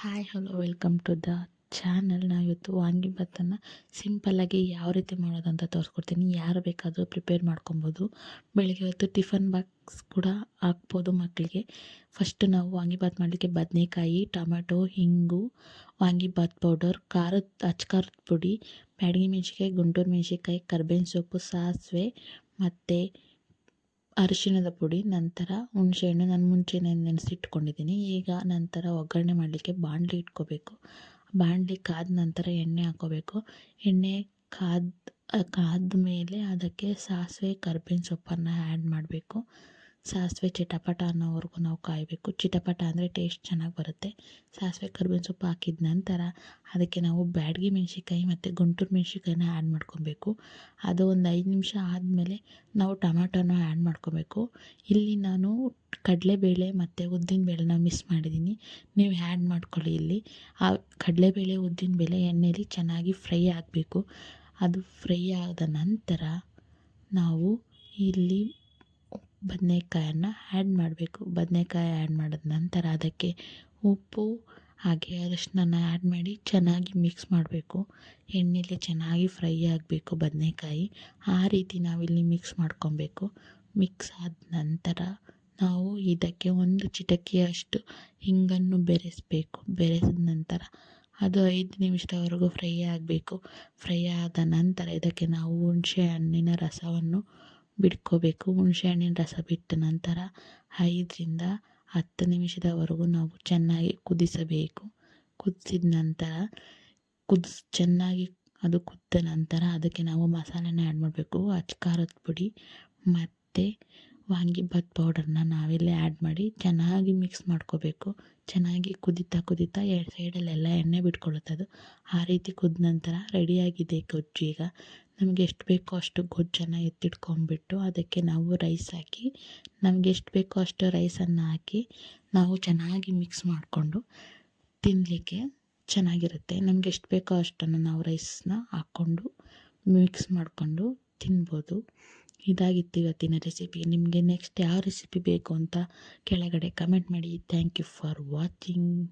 Hi hello welcome to the channel ನಾವು ಇವತ್ತು ವಾಂಗಿಭಾತನ್ನು ಸಿಂಪಲ್ಲಾಗಿ ಯಾವ ರೀತಿ ಮಾಡೋದು ಅಂತ ತೋರಿಸ್ಕೊಡ್ತೀನಿ. ಯಾರು ಬೇಕಾದರೂ ಪ್ರಿಪೇರ್ ಮಾಡ್ಕೊಬೋದು. ಬೆಳಗ್ಗೆ ಹೊತ್ತು ಟಿಫನ್ ಬಾಕ್ಸ್ ಕೂಡ ಹಾಕ್ಬೋದು ಮಕ್ಕಳಿಗೆ ಫಸ್ಟು ನಾವು ವಾಂಗಿಭಾತ್ ಮಾಡಲಿಕ್ಕೆ ಬದನೆಕಾಯಿ, ಟೊಮೆಟೊ, ಹಿಂಗು ವಾಂಗಿಭಾತ್ ಪೌಡರ್ ಖಾರದ, ಅಚ್ಚ ಖಾರದ ಪುಡಿ ಬ್ಯಾಡಗಿ ಮೆಣಸಿನ್ಕಾಯಿ, ಗುಂಟೂರು ಮೆಣಸಿನ್ಕಾಯಿ, ಕರ್ಬೇವಿನ ಸೊಪ್ಪು, ಸಾಸಿವೆ ಮತ್ತು ಅರಿಶಿಣದ ಪುಡಿ, ನಂತರ ಹುಣಸೆಹಣ್ಣು. ನಾನು ಮುಂಚೆನೇ ನೆನೆಸಿಟ್ಕೊಂಡಿದ್ದೀನಿ ಈಗ ನಂತರ ಒಗ್ಗರಣೆ ಮಾಡಲಿಕ್ಕೆ ಬಾಣಲಿ ಇಟ್ಕೋಬೇಕು. ಬಾಣಲಿ ಕಾದ ನಂತರ ಎಣ್ಣೆ ಹಾಕ್ಕೋಬೇಕು ಎಣ್ಣೆ ಕಾದ ಕಾದ ಮೇಲೆ ಅದಕ್ಕೆ ಸಾಸಿವೆ, ಕರ್ಬೇವಿನ ಸೊಪ್ಪನ್ನು ಆ್ಯಡ್ ಮಾಡಬೇಕು. ಸಾಸಿವೆ ಚಿಟಪಟ ಅನ್ನೋವರೆಗೂ ನಾವು ಕಾಯಬೇಕು. ಚಿಟಪಟ ಅಂದರೆ ಟೇಸ್ಟ್ ಚೆನ್ನಾಗಿ ಬರುತ್ತೆ. ಸಾಸಿವೆ ಕರ್ಬೇವಿನ ಸೊಪ್ಪು ಹಾಕಿದ ನಂತರ ಅದಕ್ಕೆ ನಾವು ಬ್ಯಾಡಗಿ ಮೆಣಸಿನ್ಕಾಯಿ ಮತ್ತು ಗುಂಟೂರು ಮೆಣಸಿನ್ಕಾಯಿನ ಆ್ಯಡ್ ಮಾಡ್ಕೊಬೇಕು. ಅದು ಒಂದು ಐದು ನಿಮಿಷ ಆದಮೇಲೆ ನಾವು ಟೊಮ್ಯಾಟೋನ ಆ್ಯಡ್ ಮಾಡ್ಕೊಬೇಕು. ಇಲ್ಲಿ ನಾನು ಕಡಲೆಬೇಳೆ ಮತ್ತು ಉದ್ದಿನಬೇಳೆನ ಮಿಸ್ ಮಾಡಿದ್ದೀನಿ ನೀವು ಆ್ಯಡ್ ಮಾಡ್ಕೊಳ್ಳಿ ಇಲ್ಲಿ. ಆ ಕಡಲೆಬೇಳೆ ಉದ್ದಿನಬೇಳೆ ಎಣ್ಣೆಯಲ್ಲಿ ಚೆನ್ನಾಗಿ ಫ್ರೈ ಆಗಬೇಕು. ಅದು ಫ್ರೈ ಆದ ನಂತರ ನಾವು ಇಲ್ಲಿ ಬದನೇಕಾಯನ್ನು ಆ್ಯಡ್ ಮಾಡಬೇಕು. ಬದನೇಕಾಯಿ ಆ್ಯಡ್ ಮಾಡಿದ ನಂತರ ಅದಕ್ಕೆ ಉಪ್ಪು, ಹಾಗೆ ಅರಶಿನನ ಆ್ಯಡ್ ಮಾಡಿ ಚೆನ್ನಾಗಿ ಮಿಕ್ಸ್ ಮಾಡಬೇಕು. ಎಣ್ಣೆಲಿ ಚೆನ್ನಾಗಿ ಫ್ರೈ ಆಗಬೇಕು ಬದನೇಕಾಯಿ. ಆ ರೀತಿ ನಾವಿಲ್ಲಿ ಮಿಕ್ಸ್ ಮಾಡ್ಕೊಬೇಕು. ಮಿಕ್ಸ್ ಆದ ನಂತರ ನಾವು ಇದಕ್ಕೆ ಒಂದು ಚಿಟಕಿಯಷ್ಟು ಹಿಂಗನ್ನು ಬೆರೆಸಬೇಕು. ಬೆರೆಸಿದ ನಂತರ ಅದು ಐದು ನಿಮಿಷದವರೆಗೂ ಫ್ರೈ ಆಗಬೇಕು. ಫ್ರೈ ಆದ ನಂತರ ಇದಕ್ಕೆ ನಾವು ಹುಣಸೆ ಹಣ್ಣಿನ ರಸವನ್ನು ಬಿಟ್ಕೋಬೇಕು ಹುಣಸೆ ಹಣ್ಣಿನ ರಸ ಬಿಟ್ಟ ನಂತರ ಐದರಿಂದ ಹತ್ತು ನಿಮಿಷದವರೆಗೂ ನಾವು ಚೆನ್ನಾಗಿ ಕುದಿಸಬೇಕು. ಕುದಿಸಿದ ನಂತರ ಕುದಿಸ್ ಚೆನ್ನಾಗಿ ಅದು ಕುದ್ದ ನಂತರ ಅದಕ್ಕೆ ನಾವು ಮಸಾಲೆನ ಆ್ಯಡ್ ಮಾಡಬೇಕು. ಅಚ್ಚ ಖಾರದ ಪುಡಿ ಮತ್ತು ವಾಂಗಿಭಾತ್ ಪೌಡರ್ನ ನಾವಿಲ್ಲೇ ಆ್ಯಡ್ ಮಾಡಿ ಚೆನ್ನಾಗಿ ಮಿಕ್ಸ್ ಮಾಡ್ಕೋಬೇಕು. ಚೆನ್ನಾಗಿ ಕುದಿತಾ ಕುದಿತಾ ಎರಡು ಸೈಡಲ್ಲೆಲ್ಲ ಎಣ್ಣೆ ಬಿಟ್ಕೊಳ್ಳುತ್ತೆ ಅದು ಆ ರೀತಿ ಕುದ್ದ ನಂತರ ರೆಡಿಯಾಗಿದೆ ಗೊಜ್ಜು ಈಗ. ನಮಗೆ ಎಷ್ಟು ಬೇಕೋ ಅಷ್ಟು ಗೊಜ್ಜನ್ನು ಎತ್ತಿಟ್ಕೊಂಡ್ಬಿಟ್ಟು ಅದಕ್ಕೆ ನಾವು ರೈಸ್ ಹಾಕಿ, ನಮಗೆ ಎಷ್ಟು ಬೇಕೋ ಅಷ್ಟು ರೈಸನ್ನು ಹಾಕಿ ನಾವು ಚೆನ್ನಾಗಿ ಮಿಕ್ಸ್ ಮಾಡಿಕೊಂಡು ತಿನ್ನಲಿಕ್ಕೆ ಚೆನ್ನಾಗಿರುತ್ತೆ. ನಮಗೆ ಎಷ್ಟು ಬೇಕೋ ಅಷ್ಟನ್ನು ನಾವು ರೈಸನ್ನ ಹಾಕ್ಕೊಂಡು ಮಿಕ್ಸ್ ಮಾಡಿಕೊಂಡು ತಿನ್ಬೋದು. ಇದಾಗಿತ್ತು ಇವತ್ತಿನ ರೆಸಿಪಿ ನಿಮಗೆ ನೆಕ್ಸ್ಟ್ ಯಾವ ರೆಸಿಪಿ ಬೇಕು ಅಂತ ಕೆಳಗಡೆ ಕಮೆಂಟ್ ಮಾಡಿ. Thank you for watching